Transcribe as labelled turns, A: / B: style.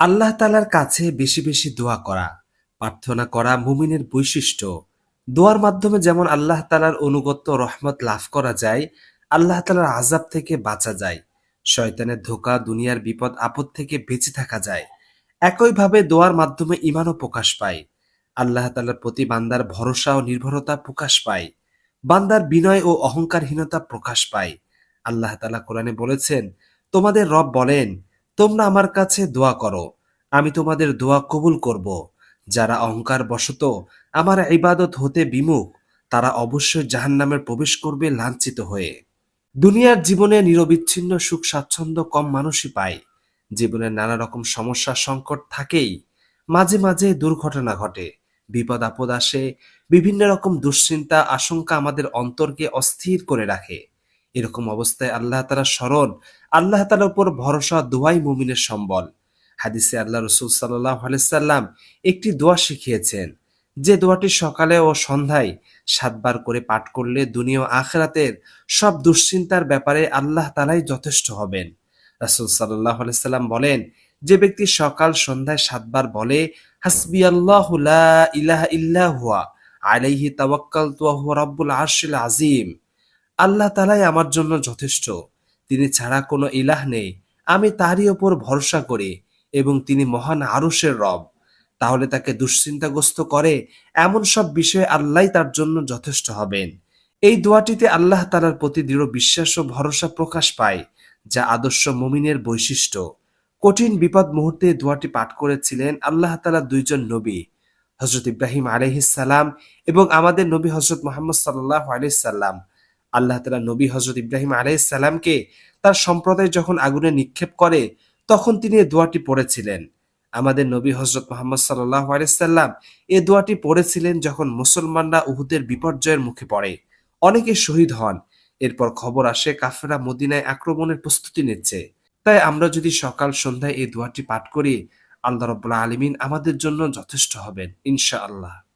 A: আল্লাহ তালার কাছে বেশি বেশি দোয়া করা, প্রার্থনা করা মুমিনের বৈশিষ্ট্য। দোয়ার মাধ্যমে যেমন আল্লাহ তালার অনুগত্য, রহমত লাভ করা যায়, আল্লাহ তালার আজাব থেকে বাঁচা যায়। শয়তানের ধোকা দুনিয়ার বিপদ, আপদ থেকে বেঁচে থাকা যায়। একইভাবে দোয়ার মাধ্যমে ইমানও প্রকাশ পায়। আল্লাহ তালার প্রতি বান্দার ভরসা ও নির্ভরতা প্রকাশ পায়। বান্দার বিনয় ও অহংকারহীনতা প্রকাশ পায়। আল্লাহ তালা কোরআনে বলেছেন, তোমাদের রব বলেন তোমরা আমার কাছে দোয়া করো। আমি তোমাদের দোয়া কবুল করব। যারা অহংকার বশত আমার ইবাদত হতে বিমুখ, তারা অবশ্যই জাহান্নামের প্রবেশ করবে লাঞ্ছিত হয়ে। দুনিয়ার জীবনে নিরবিচ্ছিন্ন সুখ স্বাচ্ছন্দ্য কম মানুষই পায়। জীবনে নানা রকম সমস্যা সংকট থাকেই। মাঝে মাঝে দুর্ঘটনা ঘটে, বিপদ আপদ আসে, বিভিন্ন রকম দুশ্চিন্তা, আশঙ্কা আমাদের অন্তরকে অস্থির করে রাখে। এরকম অবস্থায় আল্লাহ তালা স্মরণ আল্লাহ তালার উপর ভরসা দোয়াই মুমিনের সম্বল। হাদিসে আল্লাহ রসুল সাল্লাহ সাল্লাম একটি দোয়া শিখিয়েছেন, যে দোয়াটি সকালে ও সন্ধ্যায় সাতবার করে পাঠ করলে দুনিয়া আখরাতের সব দুশ্চিন্তার ব্যাপারে আল্লাহ তালাই যথেষ্ট হবেন। রাসুল সাল্লাহ সাল্লাম বলেন, যে ব্যক্তি সকাল সন্ধ্যায় সাতবার বলে হাসবি আল্লাহ ইলাহা ইল্লা হুয়া, আলাইহি তাওয়াক্কাল তুয়া রব্বুল আরশিল আজিম আল্লাহ তালাই আমার জন্য যথেষ্ট। তিনি ছাড়া কোনো ইলাহ নেই। আমি তারই ওপর ভরসা করি এবং তিনি মহান আরুষের রব। তাহলে তাকে দুশ্চিন্তাগ্রস্ত করে এমন সব বিষয়ে আল্লাহ তার জন্য যথেষ্ট হবেন। এই দোয়াটিতে আল্লাহ তালার প্রতি দৃঢ় বিশ্বাস ও ভরসা প্রকাশ পায়, যা আদর্শ মুমিনের বৈশিষ্ট্য। কঠিন বিপদ মুহূর্তে দোয়াটি পাঠ করেছিলেন আল্লাহ তালা দুইজন নবী হজরত ইব্রাহিম আলহিসাল্লাম এবং আমাদের নবী হজরত মোহাম্মদ সাল্লাহ আলাইসাল্লাম আল্লাহ তালা নবী হজরত ইব্রাহিম আলাইসাল্লামকে তার সম্প্রদায় যখন আগুনে নিক্ষেপ করে, তখন তিনি এ দোয়াটি পড়েছিলেন। আমাদের নবী হজরত মোহাম্মদ সাল্লাহ আলাইসাল্লাম এ দোয়াটি পড়েছিলেন যখন মুসলমানরা উহুদের বিপর্যয়ের মুখে পড়ে। অনেকে শহীদ হন। এরপর খবর আসে কাফেরা মদিনায় আক্রমণের প্রস্তুতি নিচ্ছে। তাই আমরা যদি সকাল সন্ধ্যায় এই দোয়াটি পাঠ করি, আল্লাহ রব্বুল্লাহ আলমিন আমাদের জন্য যথেষ্ট হবেন ইনশা আল্লাহ